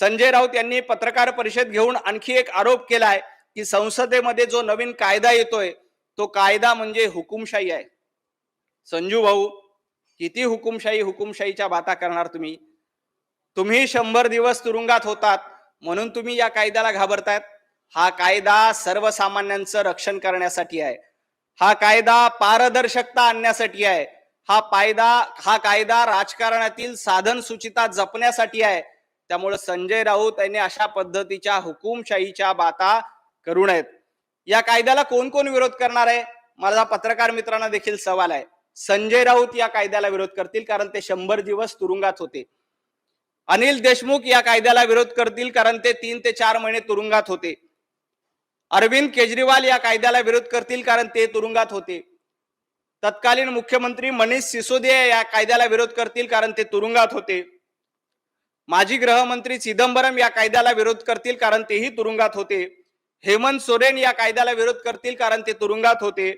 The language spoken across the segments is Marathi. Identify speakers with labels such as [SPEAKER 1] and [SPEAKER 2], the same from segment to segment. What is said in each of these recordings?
[SPEAKER 1] संजय राऊत यांनी पत्रकार परिषद घेऊन आणखी एक आरोप केलाय की संसदेमध्ये जो नवीन कायदा येतोय तो कायदा म्हणजे हुकुमशाही आहे. संजू भाऊ किती हुकुमशाही हुकुमशाहीच्या बाता करणार तुम्ही? तुम्ही शंभर दिवस तुरुंगात होतात म्हणून तुम्ही या कायद्याला घाबरतायत. हा कायदा सर्वसामान्यांचं रक्षण करण्यासाठी आहे. हा कायदा पारदर्शकता आणण्यासाठी आहे. हा कायदा हा कायदा राजकारणातील साधन सुचिता जपण्यासाठी आहे. त्यामुळे संजय राऊत यांनी अशा पद्धतीच्या हुकुमशाहीच्या बाता करू नयेत. या कायद्याला कोण कोण विरोध करणार आहे? माझा पत्रकार मित्रांना देखील सवाल आहे. संजय राऊत या कायद्याला विरोध करतील कारण ते शंभर दिवस तुरुंगात होते. अनिल देशमुख या कायद्याला विरोध करतील कारण ते तीन ते चार महिने तुरुंगात होते. अरविंद केजरीवाल या कायद्याला विरोध करतील कारण ते तुरुंगात होते. तत्कालीन मुख्यमंत्री मनीष सिसोदिया या कायद्याला विरोध करतील कारण ते तुरुंगात होते. माजी गृहमंत्री चिदंबरम या कायद्याला विरोध करतील कारण तेही तुरुंगात होते. हेमंत सोरेन या कायद्याला विरोध करतील कारण ते तुरुंगात होते.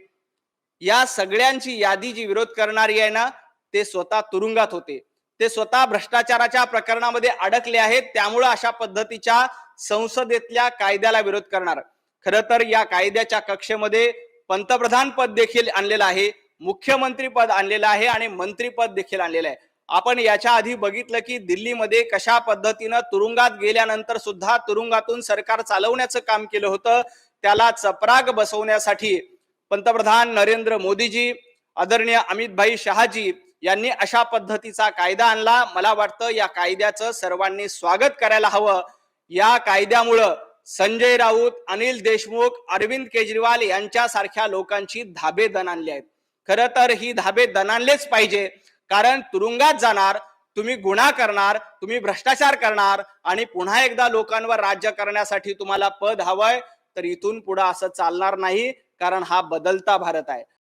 [SPEAKER 1] या सगळ्यांची यादी जी विरोध करणारी आहे ना ते स्वतः तुरुंगात होते. ते स्वतः भ्रष्टाचाराच्या प्रकरणामध्ये अडकले आहेत त्यामुळं अशा पद्धतीच्या संसदेतल्या कायद्याला विरोध करणार. खर तर या कायद्याच्या कक्षेमध्ये पंतप्रधान पद देखील आणलेलं आहे मुख्यमंत्री पद आणलेलं आहे आणि मंत्रीपद देखील आणलेलं आहे. आपण याच्या आधी बघितलं की दिल्लीमध्ये कशा पद्धतीनं तुरुंगात गेल्यानंतर सुद्धा तुरुंगातून सरकार चालवण्याचं काम केलं होतं त्याला चपराग बसवण्यासाठी पंतप्रधान नरेंद्र मोदीजी आदरणीय अमितभाई शहाजी यांनी अशा पद्धतीचा कायदा आणला. मला वाटतं या कायद्याचं सर्वांनी स्वागत करायला हवं. या कायद्यामुळं संजय राऊत अनिल देशमुख अरविंद केजरीवाल यांच्यासारख्या लोकांची धाबे दण आहेत. खरं तर ही धाबे दणानलेच पाहिजे. कारण तुरुंगात जाणार तुम्ही गुन्हा करणार तुम्ही भ्रष्टाचार करणार आणि पुन्हा एकदा लोकांवर राज्य करण्यासाठी तुम्हाला पद हवंय तर इथून पुढे असं चालणार नाही कारण हा बदलता भारत आहे.